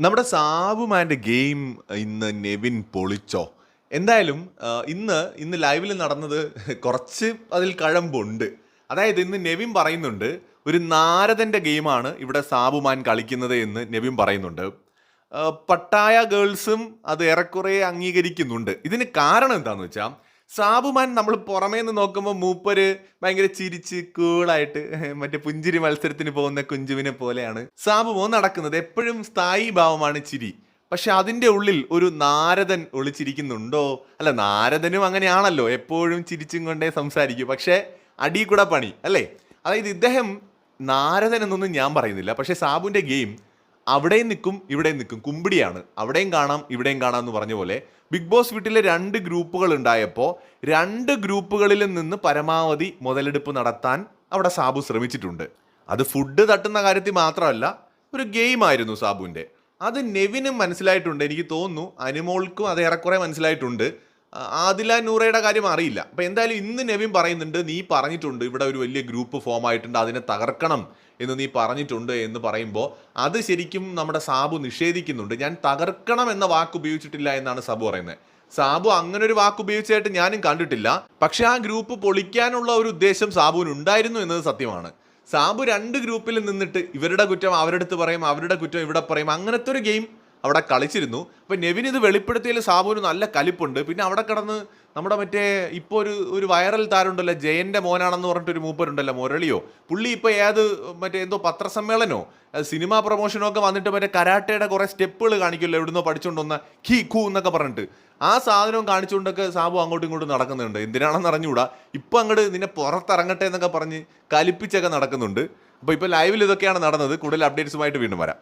നമ്മുടെ സാബുമാന്റെ ഗെയിം ഇന്ന് നെവിൻ പൊളിച്ചോ? എന്തായാലും ഇന്ന് ഇന്ന് ലൈവിൽ നടന്നത് കുറച്ച് അതിൽ കഴമ്പുണ്ട്. അതായത് ഇന്ന് നെവിൻ പറയുന്നുണ്ട് ഒരു നാരദന്റെ ഗെയിമാണ് ഇവിടെ സാബുമാൻ കളിക്കുന്നത് എന്ന് നെവിൻ പറയുന്നുണ്ട്. പട്ടായ ഗേൾസും അത് ഏറെക്കുറെ അംഗീകരിക്കുന്നുണ്ട്. ഇതിന് കാരണം എന്താണെന്ന് വെച്ചാൽ സാബുമാൻ നമ്മൾ പുറമേ നിന്ന് നോക്കുമ്പോൾ മൂപ്പര് ഭയങ്കര ചിരിച്ച് കൂളായിട്ട് മറ്റേ പുഞ്ചിരി മത്സരത്തിന് പോകുന്ന കുഞ്ചുവിനെ പോലെയാണ്. സാബുമോ നടക്കുന്നത് എപ്പോഴും സ്ഥായി ഭാവമാണ് ചിരി. പക്ഷെ അതിന്റെ ഉള്ളിൽ ഒരു നാരദൻ ഒളിച്ചിരിക്കുന്നുണ്ടോ? അല്ല നാരദനും അങ്ങനെയാണല്ലോ. എപ്പോഴും ചിരിച്ചും കൊണ്ടേ സംസാരിക്കും. പക്ഷെ അടി കൂടെ പണി അല്ലേ? അതായത് ഇദ്ദേഹം നാരദൻ എന്നൊന്നും ഞാൻ പറയുന്നില്ല. പക്ഷെ സാബുവിന്റെ ഗെയിം അവിടെയും നിൽക്കും ഇവിടെയും നിൽക്കും. കുമ്പിടിയാണ്. അവിടെയും കാണാം ഇവിടെയും കാണാം എന്ന് പറഞ്ഞ പോലെ ബിഗ് ബോസ് വീട്ടിലെ രണ്ട് ഗ്രൂപ്പുകൾ ഉണ്ടായപ്പോൾ രണ്ട് ഗ്രൂപ്പുകളിൽ നിന്ന് പരമാവധി മുതലെടുപ്പ് നടത്താൻ അവിടെ സാബു ശ്രമിച്ചിട്ടുണ്ട്. അത് ഫുഡ് തട്ടുന്ന കാര്യത്തിൽ മാത്രമല്ല ഒരു ഗെയിം ആയിരുന്നു സാബുവിന്റെ. അത് നെവിനും മനസ്സിലായിട്ടുണ്ട് എനിക്ക് തോന്നുന്നു. അനുമോൾക്കും അത് ഏറെക്കുറെ മനസ്സിലായിട്ടുണ്ട്. ആദില നൂറയുടെ കാര്യം അറിയില്ല. അപ്പോൾ എന്തായാലും ഇന്ന് നെവിൻ പറയുന്നുണ്ട് നീ പറഞ്ഞിട്ടുണ്ട് ഇവിടെ ഒരു വലിയ ഗ്രൂപ്പ് ഫോം ആയിട്ടുണ്ട് അതിനെ തകർക്കണം എന്ന് നീ പറഞ്ഞിട്ടുണ്ട് എന്ന് പറയുമ്പോൾ അത് ശരിക്കും നമ്മുടെ സാബു നിഷേധിക്കുന്നുണ്ട്. ഞാൻ തകർക്കണം എന്ന വാക്ക് ഉപയോഗിച്ചിട്ടില്ല എന്നാണ് സാബു പറയുന്നത് സാബു അങ്ങനെ ഒരു വാക്ക് ഉപയോഗിച്ചായിട്ട് ഞാനും കണ്ടിട്ടില്ല. പക്ഷെ ആ ഗ്രൂപ്പ് പൊളിക്കാനുള്ള ഒരു ഉദ്ദേശം സാബുവിന് ഉണ്ടായിരുന്നു എന്നത് സത്യമാണ്. സാബു രണ്ട് ഗ്രൂപ്പിൽ നിന്നിട്ട് ഇവരുടെ കുറ്റം അവരുടെ അടുത്ത് പറയും അവരുടെ കുറ്റം ഇവിടെ പറയും അങ്ങനത്തെ ഒരു ഗെയിം അവിടെ കളിച്ചിരുന്നു. അപ്പം നെവിൻ ഇത് വെളിപ്പെടുത്തിയതിൽ സാബുവിന് നല്ല കലിപ്പുണ്ട്. പിന്നെ അവിടെ കിടന്ന് നമ്മുടെ മറ്റേ ഇപ്പോൾ ഒരു ഒരു വൈറൽ താരമുണ്ടല്ലോ ജയന്റെ മോനാണെന്ന് പറഞ്ഞിട്ട് ഒരു മൂപ്പരുണ്ടല്ലോ മുരളിയോ? പുള്ളി ഇപ്പോൾ ഏത് മറ്റേ എന്തോ പത്രസമ്മേളനോ സിനിമാ പ്രൊമോഷനോ ഒക്കെ വന്നിട്ട് മറ്റേ കരാട്ടയുടെ കുറേ സ്റ്റെപ്പുകൾ കാണിക്കുമല്ലോ എവിടുന്നോ പഠിച്ചുകൊണ്ട് വന്ന ഖീ ഖൂ എന്നൊക്കെ പറഞ്ഞിട്ട്. ആ സാധനവും കാണിച്ചുകൊണ്ടൊക്കെ സാബു അങ്ങോട്ടും ഇങ്ങോട്ടും നടക്കുന്നുണ്ട്. എന്തിനാണെന്ന് അറിഞ്ഞുകൂടാ? ഇപ്പം അങ്ങോട്ട് നിന്നെ പുറത്തിറങ്ങട്ടെ എന്നൊക്കെ പറഞ്ഞ് കലിപ്പിച്ചൊക്കെ നടക്കുന്നുണ്ട്. അപ്പോൾ ഇപ്പോൾ ലൈവിൽ ഇതൊക്കെയാണ് നടന്നത്. കൂടുതൽ അപ്ഡേറ്റ്സുമായിട്ട് വീണ്ടും വരാം.